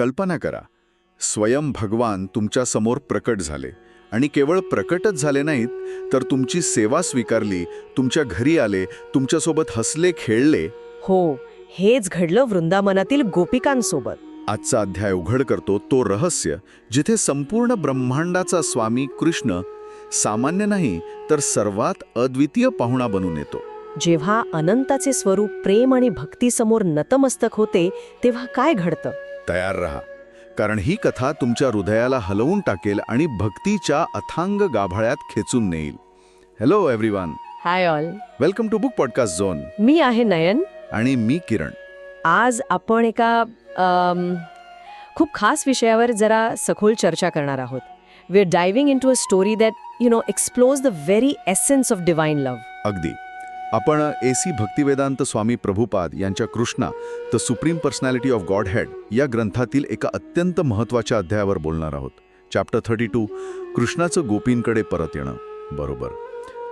कल्पना करा. स्वयं भगवान तुमच्यासमोर प्रकट झाले. आणि केवळ प्रकटच झाले नाहीत तर तुमची सेवा स्वीकारली तुमच्या घरी आले तुमच्यासोबत हसले खेळले. हो हेच घडलं वृंदावनातील गोपिकांसोबत. आजचा अध्याय उघड करतो तो रहस्य जिथे संपूर्ण ब्रह्मांडाचा स्वामी कृष्ण सामान्य नाही तर सर्वात अद्वितीय पाहुणा बनून येतो. जेव्हा अनंताचे स्वरूप प्रेम आणि भक्तीसमोर नतमस्तक होते तेव्हा काय घडतं? तयार रहा. कारण ही कथा तुमच्या हृदयाला हलवून टाकेल आणि भक्तीच्या अथांग गाभाळ्यात खेचून नेईल. Hello everyone hi all welcome to book podcast zone मी आहे नयन. आणि मी किरण. आज आपण एका अम, खूप खास विषयावर जरा सखोल चर्चा करणार आहोत. We are diving into a story that you know explores the very essence of divine love अगदी. आपण ए सी भक्तिवेदांत स्वामी प्रभुपाद यांच्या Krishna the supreme personality of godhead या ग्रंथातील एका अत्यंत महत्त्वाच्या अध्यायावर बोलणार आहोत. चॅप्टर थर्टी टू कृष्णाचं गोपींकडे परत येणं. बरोबर.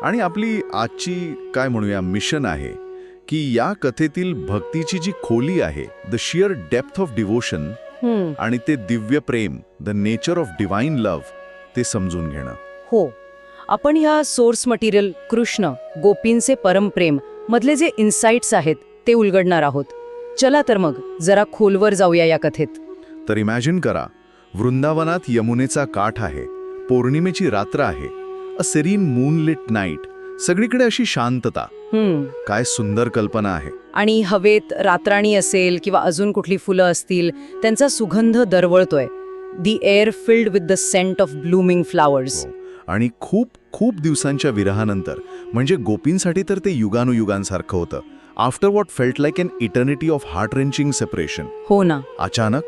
आणि आपली आजची काय म्हणूया मिशन आहे की या कथेतील भक्तीची जी खोली आहे the sheer depth of devotion आणि ते दिव्य प्रेम the nature of divine love ते समजून घेणं. हो. आपण ह्या सोर्स मटेरियल कृष्ण गोपींचे परमप्रेम मधले जे इन्साइट्स आहेत ते उलगडणार आहोत. चला तर मग जरा खोलवर जाऊया या कथेत. तर इमॅजिन करा वृंदावनात यमुनेचा काठ आहे पौर्णिमेची रात्र आहे अ सेरीन मूनलिट नाईट सगळीकडे अशी शांतता. काय सुंदर कल्पना आहे. आणि हवेत रात्राणी असेल किंवा अजून कुठली फुलं असतील त्यांचा सुगंध दरवळतोय. The air filled with the scent of blooming flowers आणि खूप खूप दिवसांच्या विरहानंतर म्हणजे गोपींसाठी तर ते युगानुयुगांसारखं होतं. After what felt like an eternity of heart wrenching separation हो ना. अचानक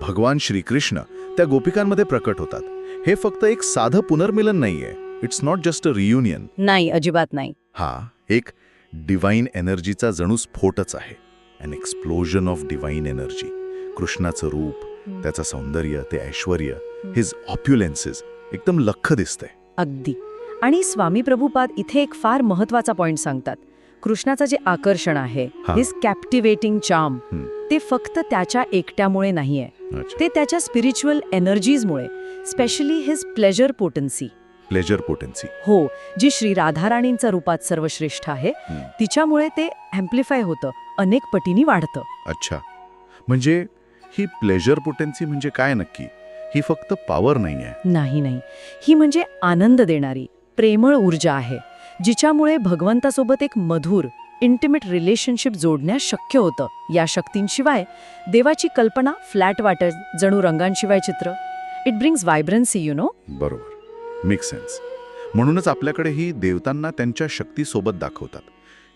भगवान श्रीकृष्ण त्या गोपिकांमध्ये प्रकट होतात. हे फक्त एक साधं पुनर्मिलन नाहीये. It's not just a reunion नाही अजिबात नाही. हा एक डिवाईन एनर्जीचा जणू स्फोटच आहे. An explosion of divine energy कृष्णाचं रूप त्याचं सौंदर्य ते ऐश्वर हिज ऑप्युलेन्सेस एकदम लख दिसतंय. अगदी. आणि स्वामी प्रभुपाद इथे एक फार महत्त्वाचा पॉइंट सांगतात. कृष्णाचं जे आकर्षण आहे. हिज कॅप्टिवेटिंग चार्म हम्म. ते फक्त त्याच्या एकट्यामुळे नाहीये. ते त्याच्या spiritual एनर्जीजमुळे specially his pleasure potency pleasure potency हो जी श्री राधाराणींच्या रूपात सर्वश्रेष्ठ आहे. तिच्यामुळे ते अँप्लिफाय होतं अनेक पटीनी वाढतं. अच्छा. म्हणजे ही प्लेजर पोटेन्सी म्हणजे काय नक्की? ही फक्त पॉवर नाही आहे नाही नाही. ही म्हणजे आनंद देणारी प्रेमळ ऊर्जा आहे जिच्यामुळे भगवंतासोबत एक मधुर इंटिमेट रिलेशनशिप जोडण्यास शक्य होतं. या शक्तींशिवाय देवाची कल्पना फ्लॅट वाटत जणू रंगांशिवाय चित्र. It brings vibrancy you know बरोबर. मेक सेन्स म्हणूनच आपल्याकडे ही देवतांना त्यांच्या शक्तीसोबत दाखवतात.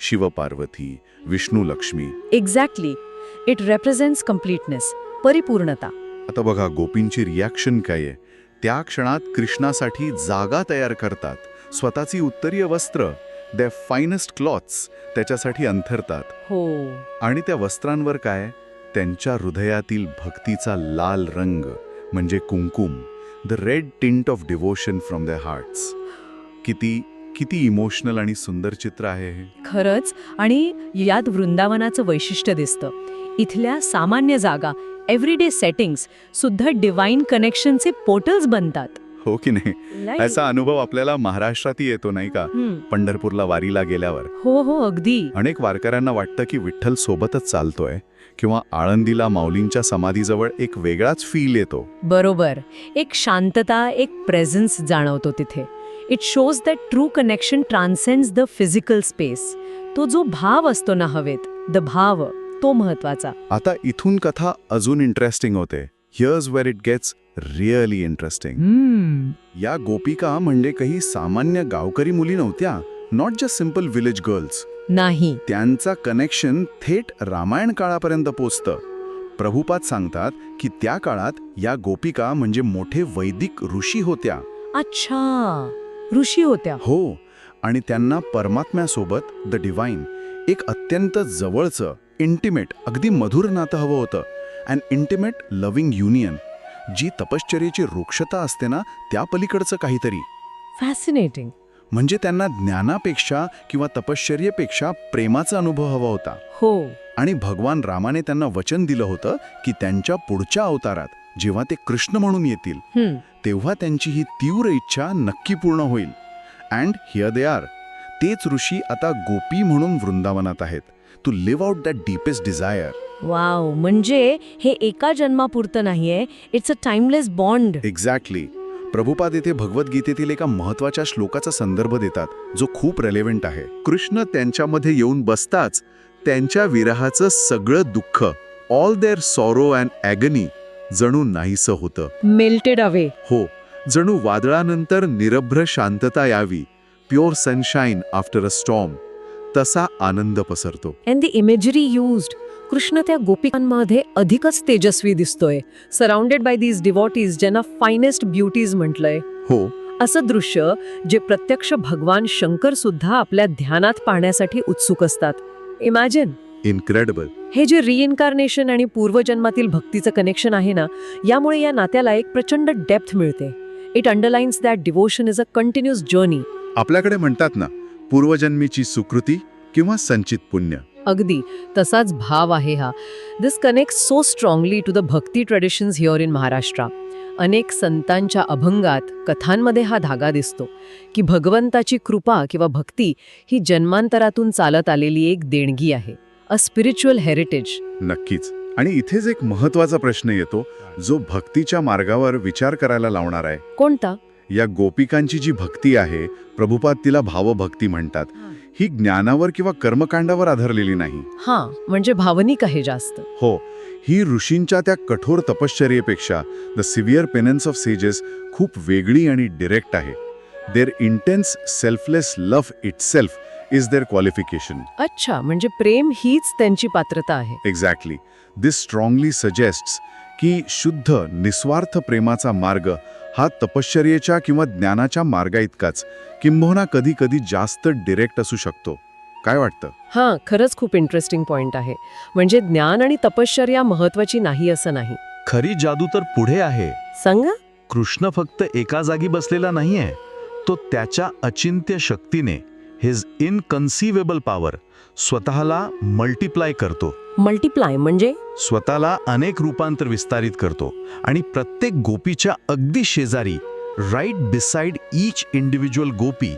Shivparvati Vishnu Lakshmi. Exactly it represents completeness परिपूर्णता. आता बघा गोपींची रिॲक्शन काय आहे? त्या क्षणात कृष्णासाठी जागा तयार करतात. स्वतःची उत्तरीय वस्त्र द फायनेस्ट क्लॉथ्स त्याच्यासाठी अंथरतात. हो. आणि त्या वस्त्रांवर काय? त्यांच्या हृदयातील भक्तीचा लाल रंग म्हणजे kumkum the red tint of devotion from the hearts किती किती इमोशनल आणि सुंदर चित्र आहे हे. खरंच आणि यात वृंदावनाचं वैशिष्ट्य दिसतं. इथल्या सामान्य जागा एव्हरीडे सेटिंग्स सुद्धा डिवाइन कनेक्शनचे पोर्टल्स बनतात. हो की नाही? याचा अनुभव आपल्याला महाराष्ट्रातही येतो नाही का. पंढरपूरला वारीला गेल्यावर. हो हो अगदी. अनेक वारकऱ्यांना वाटतं की विठ्ठल सोबतच चालतोय किंवा आळंदीला माऊलींच्या समाधीजवळ एक वेगळाच फील येतो. बरोबर. एक शांतता एक प्रेझन्स जाणवतो तिथे. It shows that true connection transcends the physical space तो जो भाव असतो ना हवेत द भाव तो महत्त्वाचा. आता इथून कथा अजून इंटरेस्टिंग होते. Here's where it gets really interesting या गोपिका म्हणजे काही सामान्य गावकरी मुली नव्हत्या not just simple village girls नाही. त्यांचा कनेक्शन थेट रामायण काळापर्यंत पोचतं. प्रभुपाद सांगतात की त्या काळात या गोपिका म्हणजे मोठे वैदिक ऋषी होत्या. अच्छा. ऋषी होत्या. हो आणि त्यांना परमात्म्यासोबत द डिवाईन एक अत्यंत जवळचं इंटिमेट अगदी मधुर नातं हवं होतं. अँड इंटिमेट लव्हिंग युनियन जी तपश्चर्याची वृक्षता असते ना त्या पलीकडचं काहीतरी. फॅसिनेटिंग म्हणजे त्यांना ज्ञानापेक्षा किंवा तपश्चर्येपेक्षा प्रेमाचा अनुभव हवा होता. हो. आणि भगवान रामाने त्यांना वचन दिलं होतं की त्यांच्या पुढच्या अवतारात जेव्हा ते कृष्ण म्हणून येतील तेव्हा त्यांची ही तीव्र इच्छा नक्की पूर्ण होईल. अँड हिअर दे आर तेच ऋषी आता गोपी म्हणून वृंदावनात आहेत. To live out that deepest desire wow म्हणजे हे एका जन्मापुरतं नाहीये. It's a timeless bond exactly Prabhupada येथे भगवद्गीतेतील एका महत्त्वाच्या श्लोकाचा संदर्भ देतात जो खूप रेलेव्हंट आहे. कृष्ण त्यांच्यामध्ये येऊन बसताच त्यांच्या विरहाचं सगळं दुःख all their sorrow and agony जणू नाहीसं होतं. मेल्टेड अवे हो जणू वादळानंतर निरभ्र शांतता यावी pure sunshine after a storm तसा आनंद पसरतो. And the imagery used Krishna त्या गोपिकांमध्ये अधिकच तेजस्वी दिसतोय सराउंडेड बाय दीज डिवॉटीज ज्यांना फायनेस्ट ब्युटीज म्हटलंय. हो. असं दृश्य जे प्रत्यक्ष भगवान शंकर सुद्धा आपल्या ध्यानात पाहण्यासाठी उत्सुक असतात. इमॅजिन इनक्रेडिबल हे जे रिइन्कार्नेशन आणि पूर्वजन्मातील भक्तीचं कनेक्शन आहे ना यामुळे या नात्याला एक प्रचंड डेप्थ मिळते. It underlines that devotion is a continuous journey आपल्याकडे म्हणतात ना पूर्वजन्मीची सुकृती किंवा संचित पुण्य. अगदी तसाच भाव आहे हा. This connect so strongly to the bhakti traditions here in Maharashtra अनेक संतांच्या अभंगात कथांमध्ये हा धागा दिसतो की भगवंताची कृपा किंवा भक्ती ही जन्मांतरातून चालत आलेली एक देणगी आहे. अ स्पिरिच्युअल हेरिटेज नक्कीच. आणि इथेच एक महत्त्वाचा प्रश्न येतो जो भक्तीच्या मार्गावर विचार करायला लावणार आहे. कोणता? या गोपिकांची जी भक्ती आहे प्रभुपाद तिला भावभक्ती म्हणतात. ही. ज्ञानावर किंवा कर्मकांडावर आधारलेली नाही. हां म्हणजे भावनिक आहे जास्त. हो ही ऋषींच्या त्या कठोर तपश्चर्येपेक्षा the severe penance of sages खूप वेगळी आणि डिरेक्ट आहे. Their intense selfless love itself is their qualification अच्छा म्हणजे प्रेम हीच त्यांची पात्रता आहे. एक्झॅक्टली दिस स्ट्रॉंगली सजेस्ट्स की शुद्ध निस्वार्थ प्रेमाचा मार्ग हा तपश्चर्येच्या किंवा ज्ञानाच्या मार्गाइतकाच किंबहुना कधी कधी जास्त डिरेक्ट असू शकतो. काय वाटतं? हां खरंच खूप इंटरेस्टिंग पॉइंट आहे. म्हणजे ज्ञान आणि तपश्चर्या महत्वाची नाही असं नाही. खरी जादू तर पुढे आहे. सांगा? कृष्ण फक्त एका जागी बसलेला नाहीये. तो त्याच्या अचिंत्य शक्तीने हिज इनकन्सिवेबल पॉवर स्वतःला मल्टिप्लाय करतो. मल्टिप्लाय म्हणजे? स्वतःला अनेक रूपांतर विस्तारित करतो आणि प्रत्येक गोपीच्या अगदी शेजारी right beside each individual gopi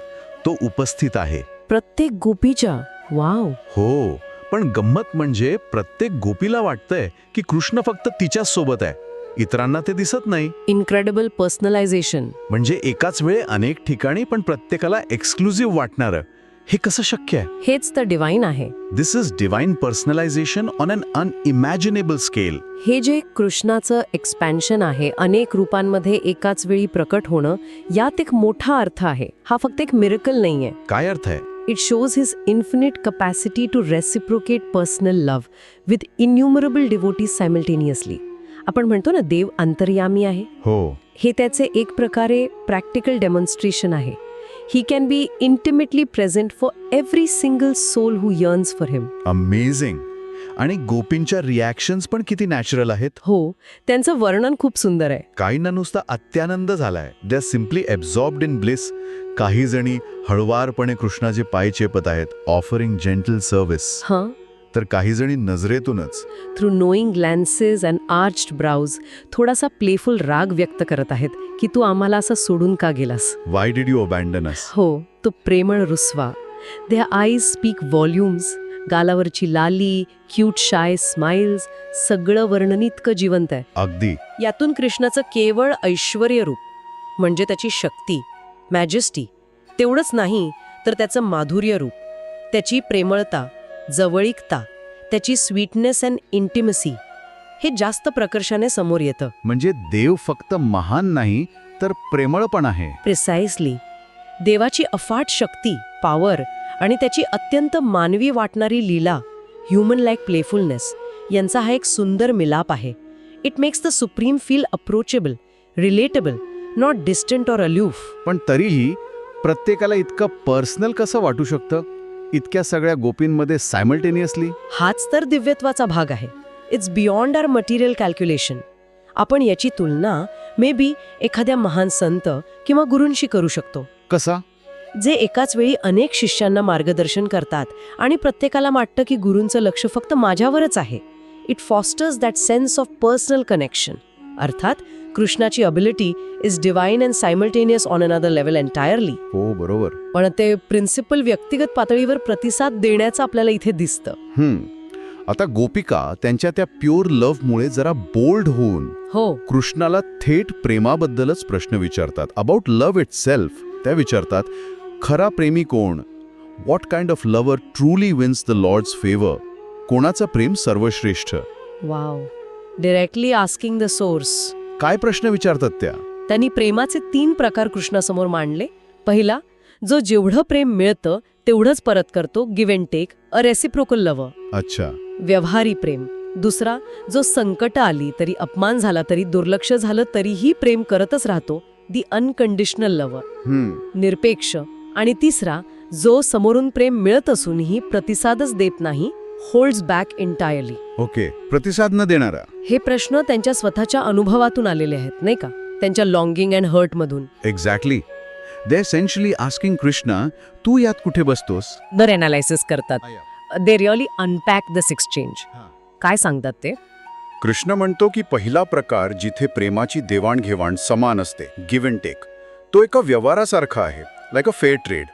तो उपस्थित आहे. प्रत्येक गोपीच्या? वाव हो पण गंमत म्हणजे प्रत्येक गोपीला वाटतंय की कृष्ण फक्त तिच्याच सोबत आहे. इतरांना ते दिसत नाही. इनक्रेडिबल पर्सनलायझेशन म्हणजे एकाच वेळे अनेक ठिकाणी पण प्रत्येकाला एक्सक्लुझिव्ह वाटणारं. हे कसं शक्य आहे? हेच तर डिवाईन आहे. This is divine personalization on an unimaginable scale हे जे कृष्णाचं एक्सपॅन्शन आहे अनेक रूपांमध्ये एकाच वेळी प्रकट होणं यात एक मोठा अर्थ आहे. हा फक्त एक मिरकल नाहीये. काय अर्थ आहे? It shows his infinite capacity to reciprocate personal love with innumerable devotees simultaneously आपण म्हणतो ना देव अंतर्यामी आहे. हो. हे त्याचे एक प्रकारे प्रॅक्टिकल डेमॉन्स्ट्रेशन आहे. He can be intimately present for every single soul who yearns for him amazing आणि गोपींच्या रिॲक्शन्स पण किती नॅचरल आहेत? हो त्यांचं वर्णन खूप सुंदर आहे. काहींना नुसता अत्यानंद झालाय. They are simply absorbed in bliss काही जणी हळवारपणे कृष्णाचे पाय चेपत आहेत ऑफरिंग जेंटल सर्व्हिस हां तर काही जणी नजरेतूनच. Through knowing glances and arched brows थोडासा प्लेफुल राग व्यक्त करत आहेत की तू आम्हाला असं सोडून का गेलास? Why did you abandon us हो तो प्रेमळ रुसवा. दे आईज स्पीक व्हॉल्युम्स गालावरची लाली क्यूट शाय स्माइल्स सगळं वर्णन इतकं जिवंत आहे. अगदी. यातून कृष्णाचं केवळ ऐश्वर रूप म्हणजे त्याची शक्ती मॅजेस्टी तेवढंच नाही तर त्याचं माधुर्य रूप त्याची प्रेमळता जवळीकता त्याची स्वीटनेस अँड इंटिमसी हे जास्त प्रकर्षाने समोर येतं. म्हणजे देव फक्त महान नाही तर प्रेमळ पण आहे. प्रिसाइसली देवाची अफाट शक्ती पॉवर आणि त्याची अत्यंत मानवी वाटणारी लीला ह्युमन लाईक प्लेफुलनेस यांचा हा एक सुंदर मिलाप आहे. It makes the supreme feel approachable relatable not distant or aloof पण तरीही प्रत्येकाला इतकं पर्सनल कसं वाटू शकतं? इतक्या सगळ्या गोपींमध्ये सायमल्टेनियसली हाच तर दिव्यत्वाचा भाग आहे. It's beyond our material calculation आपण याची तुलना मे बी एखाद्या महान संत किंवा गुरूंशी करू शकतो. कसा? जे एकाच वेळी अनेक शिष्यांना मार्गदर्शन करतात आणि प्रत्येकाला वाटतं की गुरूंचं लक्ष फक्त माझ्यावरच आहे. It fosters that sense of personal connection अर्थात कृष्णाची ability is divine and simultaneous on another level entirely हो बरोबर. पण ते प्रिन्सिपल व्यक्तिगत पातळीवर प्रतिसाद देण्याचं आपल्याला इथे दिसतं. आता गोपिका त्यांच्या त्या प्युअर लव्हमुळे जरा बोल्ड होऊन हो. कृष्णाला थेट प्रेमाबद्दलच प्रश्न विचारतात. अबाउट लव्ह इट सेल्फ त्या विचारतात खरा प्रेमी कोण? What kind of lover truly wins the lord's favour कोणाचं प्रेम सर्वश्रेष्ठ? Wow directly asking the source काय प्रश्न विचारतात त्या? त्यांनी प्रेमाचे तीन प्रकार कृष्णासमोर मांडले. पहिला जो जेवढं प्रेम मिळतं तेवढंच परत करतो give and take a reciprocal love अच्छा. व्यवहारी प्रेम. दुसरा जो संकट आली तरी अपमान झाला तरी दुर्लक्ष झालं तरीही प्रेम करतच राहतो दी अनकंडिशनल लव हम्म. निरपेक्ष. आणि तिसरा जो समोरून प्रेम मिळत असूनही प्रतिसादच देत नाही होल्ड्स बॅक एन्टायरली ओके प्रतिसाद न देणारा. हे प्रश्न त्यांच्या स्वतःच्या अनुभवातून आलेले आहेत नाही का? त्यांच्या longing and हर्टमधून exactly they essentially asking Krishna तू यात कुठे बसतोस? दर एनालायसिस करतात. They really unpack this exchange. काय सांगतात ते? कृष्ण म्हणतो की पहिला प्रकार जिथे प्रेमाची देवाणघेवाण समान असते गिव्ह अँड टेक तो एका व्यवहारासारखा आहे like a fair trade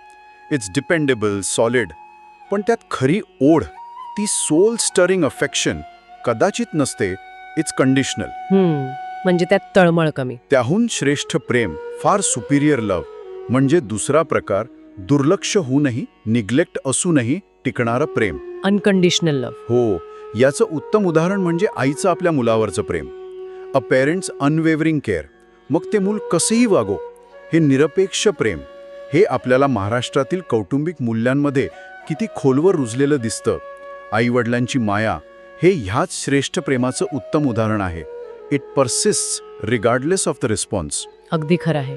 it's dependable solid पण त्यात खरी ओढ ती सोल स्टरिंग अफेक्शन कदाचित नसते इट्स कंडिशनल म्हणजे त्यात तळमळ कमी. त्याहून श्रेष्ठ प्रेम फार सुपिरियर लव्ह म्हणजे दुसरा प्रकार दुर्लक्ष होऊनही निग्लेक्ट असूनही टिकणारं प्रेम. अनकंडिशनल लव्ह हो याचं उत्तम उदाहरण म्हणजे आईचं आपल्या मुलावरचं प्रेम. अ पेरेंट्स अनवेवरिंग केअर मग ते मूल कसंही वागो हे निरपेक्ष प्रेम. हे आपल्याला महाराष्ट्रातील कौटुंबिक मूल्यांमध्ये किती खोलवर रुजलेलं दिसतं. आईवडिलांची माया हे ह्याच श्रेष्ठ प्रेमाचं उत्तम उदाहरण आहे. It persist regardless of the response अगदी खरं आहे.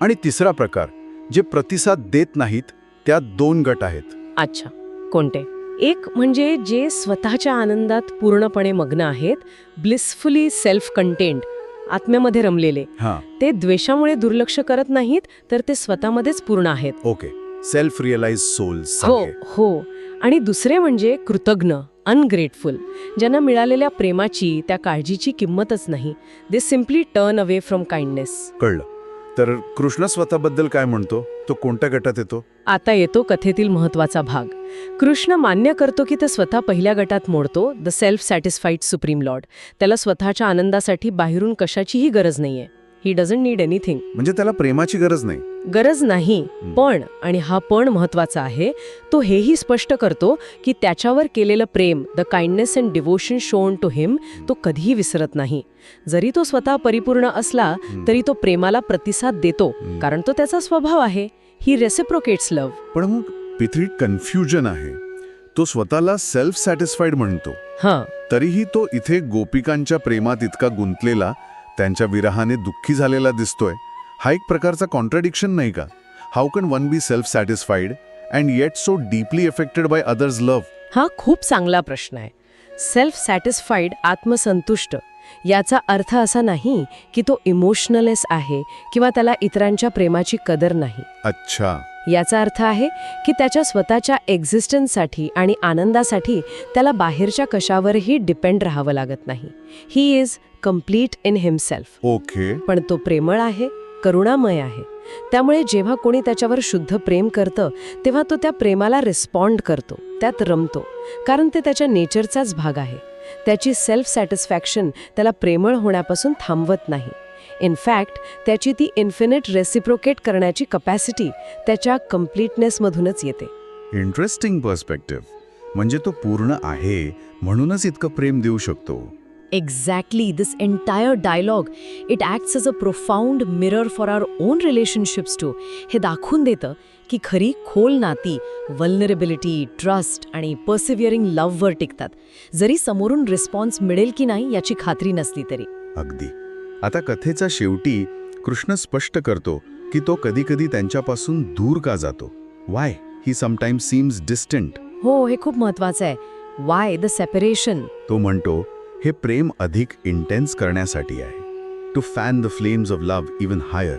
आणि तिसरा प्रकार जे प्रतिसाद देत नाहीत त्यात दोन गट आहेत. अच्छा कोणते? एक म्हणजे जे स्वतःच्या आनंदात पूर्णपणे मग्न आहेत ब्लिसफुली सेल्फ कंटेंट आत्म्यामध्ये रमलेले. हां. ते द्वेषामुळे दुर्लक्ष करत नाहीत तर ते स्वतःमध्येच पूर्ण आहेत. ओके. सेल्फ रिअलाइज सोल्स हो हो. आणि दुसरे म्हणजे कृतज्ञ अनग्रेटफुल ज्यांना मिळालेल्या प्रेमाची त्या काळजीची किंमतच नाही. They simply turn away from kindness कळलं. तर कृष्ण स्वतःबद्दल काय म्हणतो? तो कोणत्या गटात येतो? आता येतो कथेतील महत्त्वाचा भाग. कृष्ण मान्य करतो की ते स्वतः पहिल्या गटात मोडतो the self satisfied supreme lord त्याला स्वतःच्या आनंदासाठी बाहेरून कशाचीही गरज नाहीये. ही डझंट नीड एनिथिंग म्हणजे त्याला प्रेमाची गरज नाही. गरज नाही. पण आणि हा पण महत्त्वाचा आहे तो हेही स्पष्ट करतो की त्याच्यावर केलेलं प्रेम the kindness and devotion shown to him तो कधीही विसरत नाही. जरी तो स्वतः परिपूर्ण असला. तरी तो प्रेमाला प्रतिसाद देतो. कारण तो त्याचा स्वभाव आहे. ही रेसिप्रोकेट्स लव्ह पण मग पिथरीट कन्फ्युजन आहे. तो स्वतःला सेल्फ सॅटिस्फाईड म्हणतो. हां. तरीही तो इथे गोपिकांच्या प्रेमात इतका गुंतलेला त्यांच्या विरहाने दुःखी झालेला दिसतोय हा एक प्रकारचा कॉन्ट्रडिक्शन नाही का? How can one be self satisfied and yet so deeply affected by others love हा खूप चांगला प्रश्न आहे. सेल्फ सॅटिस्फाईड आत्मसंतुष्ट याचा अर्थ असा नाही की तो इमोशनलेस आहे किंवा त्याला इतरांच्या प्रेमाची कदर नाही. अच्छा. याचा अर्थ आहे की त्याच्या स्वतःच्या एक्झिस्टन्ससाठी आणि आनंदासाठी त्याला बाहेरच्या कशावरही डिपेंड राहावं लागत नाही. He is complete in himself okay पण तो प्रेमळ आहे करुणामय आहे. त्यामुळे जेव्हा कोणी त्याच्यावर शुद्ध प्रेम करतं तेव्हा तो त्या प्रेमाला रिस्पॉन्ड करतो त्यात रमतो. कारण ते त्याच्या नेचरचाच भाग आहे. त्याची सेल्फ सॅटिस्फॅक्शन त्याला प्रेमळ होण्यापासून थांबवत नाही. इनफॅक्ट त्याची ती इन्फिनिट रेसिप्रोकेट करण्याची कपॅसिटी त्याच्या कम्प्लीटनेसमधूनच येते. इंटरेस्टिंग पर्स्पेक्टिव्ह म्हणजे तो पूर्ण आहे म्हणूनच इतकं प्रेम देऊ शकतो. Exactly, this entire dialogue, it acts as a profound mirror for our own relationships too. हे दाखवून देतं की खरी खोल नाती वल्नरेबिलिटी ट्रस्ट आणि पर्सिव्हिअरिंग लव्हवर टिकतात. जरी समोरून रिस्पॉन्स मिळेल की नाही याची खात्री नसली तरी. अगदी. आता कथेचा शेवटी कृष्ण स्पष्ट करतो की तो कधीकधी त्यांच्यापासून दूर का जातो. Why he sometimes seems distant हो हे खूप महत्वाचं आहे. वाय द सेपरेशन तो म्हणतो हे प्रेम अधिक इंटेन्स करण्यासाठी आहे. To fan the flames of love even higher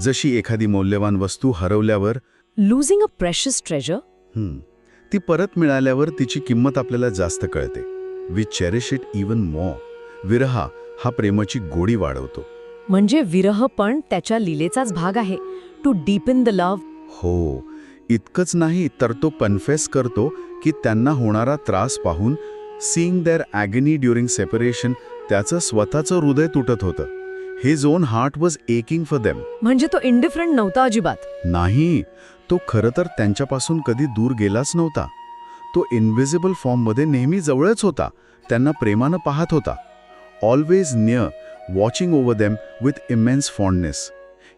जशी एखादी मौल्यवान वस्तू हरवल्यावर लुझिंग अ प्रेशस ट्रेजर. ती परत मिळाल्यावर तिची किंमत आपल्याला जास्त कळते. वी चेरिश इट इवन मो विरहा हा प्रेमाची गोडी वाढवतो. म्हणजे विरह पण त्याच्या लिलेचाच भाग आहे. टू डीपन द लव्ह हो इतकंच नाही तर तो कन्फेस करतो की त्यांना होणारा त्रास पाहून seeing their agony during separation त्याचं स्वतःचं हृदय तुटत होतं. His own heart was aching for them म्हणजे तो इंडिफरंट नव्हता अजिबात. नाही तो खरं तर त्यांच्यापासून कधी दूर गेलाच नव्हता. तो इनव्हिजिबल फॉर्ममध्ये नेहमी जवळच होता. त्यांना प्रेमानं पाहत होता. Always near watching over them with immense fondness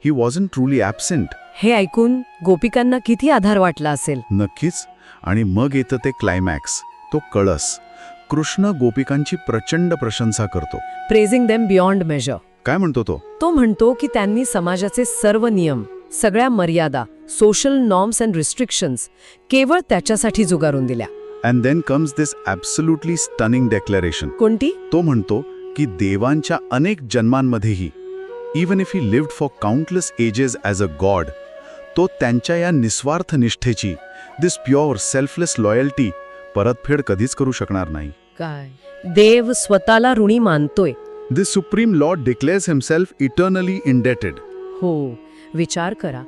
he wasn't truly absent हे ऐकून गोपिकांना किती आधार वाटला असेल? नक्कीच. आणि मग येतं ते क्लायमॅक्स तो कळस. कृष्ण गोपिकांची प्रचंड प्रशंसा करतो. प्रेझिंग देम बियॉन्ड मेजर काय म्हणतो तो? तो म्हणतो की त्यांनी समाजाचे सर्व नियम सगळ्या मर्यादा सोशल नॉर्म्स अँड रिस्ट्रिक्शन्स केवळ त्याच्यासाठी जुगारून दिल्या. And then comes this absolutely stunning declaration कोणती? तो म्हणतो की देवांच्या अनेक जन्मांमध्येही even if he lived for countless ages as a god तो त्यांच्या या निस्वार्थ निष्ठेची दिस प्युअर सेल्फलेस लॉयल्टी परतफेड कधीच करू शकणार नाही. काय? देव स्वतःला ऋणी मानतोय. This supreme lord declares himself eternally indebted हो विचार करा.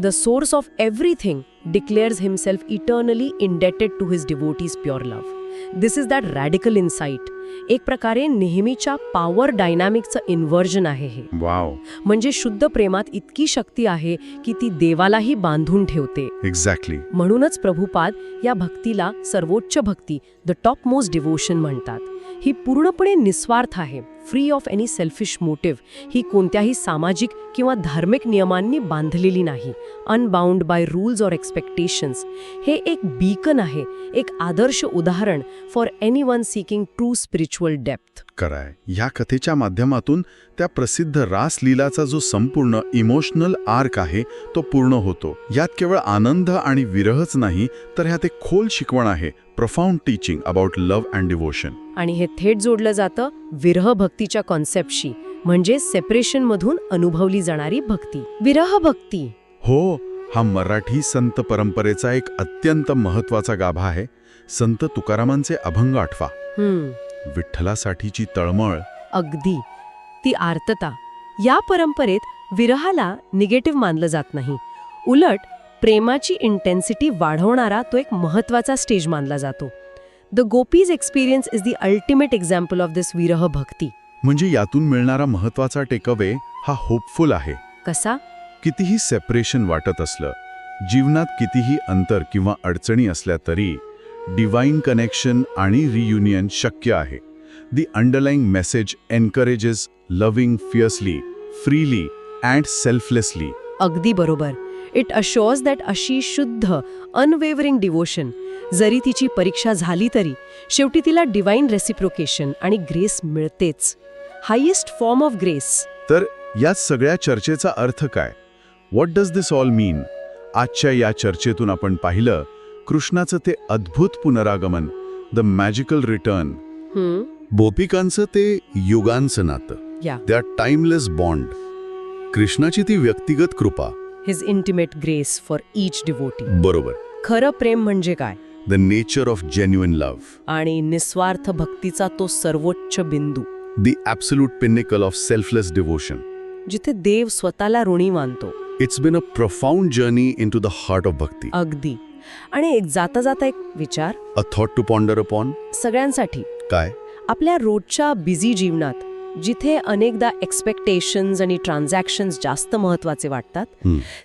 The source of everything declares himself eternally indebted to his devotees pure love this is that radical insight एक प्रकारे नेहमीच्या पॉवर डायनॅमिकचं इन्व्हर्जन आहे हे. वाव म्हणजे शुद्ध प्रेमात इतकी शक्ती आहे की ती देवालाही बांधून ठेवते. एक्झॅक्टली म्हणूनच प्रभुपाद या भक्तीला सर्वोच्च भक्ती द टॉप मोस्ट डिवोशन म्हणतात. ही पूर्णपणे निस्वार्थ आहे. Free of any selfish motive ही कोणत्याही सामाजिक किंवा धार्मिक नियमांनी बांधलेली नाही. Unbound by rules or expectations हे एक बीकन आहे एक आदर्श उदाहरण for anyone seeking true spiritual depth कराय. ह्या कथेच्या माध्यमातून त्या प्रसिद्ध रासलीलाचा जो संपूर्ण इमोशनल आर्क आहे तो पूर्ण होतो. यात केवळ आनंद आणि विरहच नाही तर ह्यात एक खोल शिकवण आहे profound teaching about love and devotion आणि हे थेट जोडलं जातं विरह भक्तीच्या कॉन्सेप्टशी म्हणजे सेपरेशनमधून अनुभवली जाणारी भक्ती. विरह भक्ती. हो हा मराठी संत परंपरेचा एक अत्यंत महत्त्वाचा गाभा आहे. संत तुकारामांचे अभंग आठवा. हम्म. विठ्ठलासाठीची तळमळ. अगदी. ती आर्तता. या परंपरेत विरहाला निगेटिव्ह मानलं जात नाही. उलट प्रेमाची इंटेन्सिटी वाढवणारा तो एक महत्त्वाचा स्टेज मानला जातो. The gopis experience is the ultimate example of this viraha bhakti. म्हणजे यातून मिळणारा महत्त्वाचा टेकअवे हा होपफुल आहे. कसा? कितीही सेपरेशन वाटत असलं जीवनात कितीही अंतर किंवा अडचणी असल्या तरी डिवाईन कनेक्शन आणि रियुनियन शक्य आहे. The underlying message encourages loving fiercely freely and selflessly अगदी बरोबर. इट अशोर्स दॅट अशी शुद्ध अनवेवरिंग डिवोशन जरी तिची परीक्षा झाली तरी शेवटी तिला डिवाईन रेसिप्रोकेशन आणि ग्रेस मिळतेच. हायेस्ट फॉर्म ऑफ ग्रेस तर या सगळ्या चर्चेचा अर्थ काय? What does this all mean आजच्या या चर्चेतून आपण पाहिलं कृष्णाचं ते अद्भुत पुनरागमन द मॅजिकल रिटर्न गोपिकांचं ते युगांचं नातं. या. त्या टाइमलेस बॉन्ड कृष्णाची ती व्यक्तिगत कृपा. His intimate grace for each devotee बरोबर. खरं प्रेम म्हणजे काय? The nature of genuine love आणि निस्वार्थ भक्तीचा तो सर्वोच्च बिंदू. The absolute pinnacle of selfless devotion जिथे देव स्वतःला ऋणी मानतो. It's been a profound journey into the heart of bhakti अगदी. आणि एक जाता जाता एक विचार. A thought to ponder upon सगळ्यांसाठी. काय? आपल्या रोजच्या बिझी जीवनात जिथे अनेकदा एक्सपेक्टेशन्स आणि ट्रान्झॅक्शन्स जास्त महत्त्वाचे वाटतात.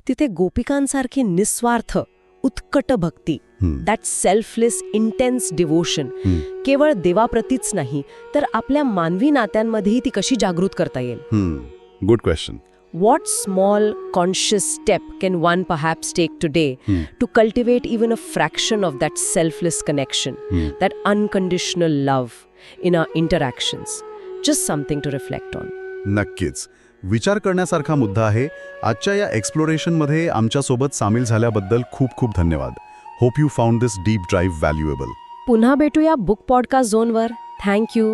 तिथे गोपिकांसारखी निस्वार्थ उत्कट भक्ती. That selfless intense devotion. केवळ देवाप्रतीच नाही तर आपल्या मानवी नात्यांमध्येही ती कशी जागृत करता येईल? Good question What small conscious step can one perhaps take today Hmm. to cultivate even a fraction of that selfless connection, Hmm. that unconditional love in our interactions? Just something to reflect on. नक्कीच विचार करण्यासारखा मुद्दा आहे आजच्या या एक्सप्लोरेशनमध्ये आमच्यासोबत सामील झाल्याबद्दल खूप खूप धन्यवाद hope you found this deep drive valuable पुन्हा भेटूया बुक पॉडकास्ट झोनवर थँक यू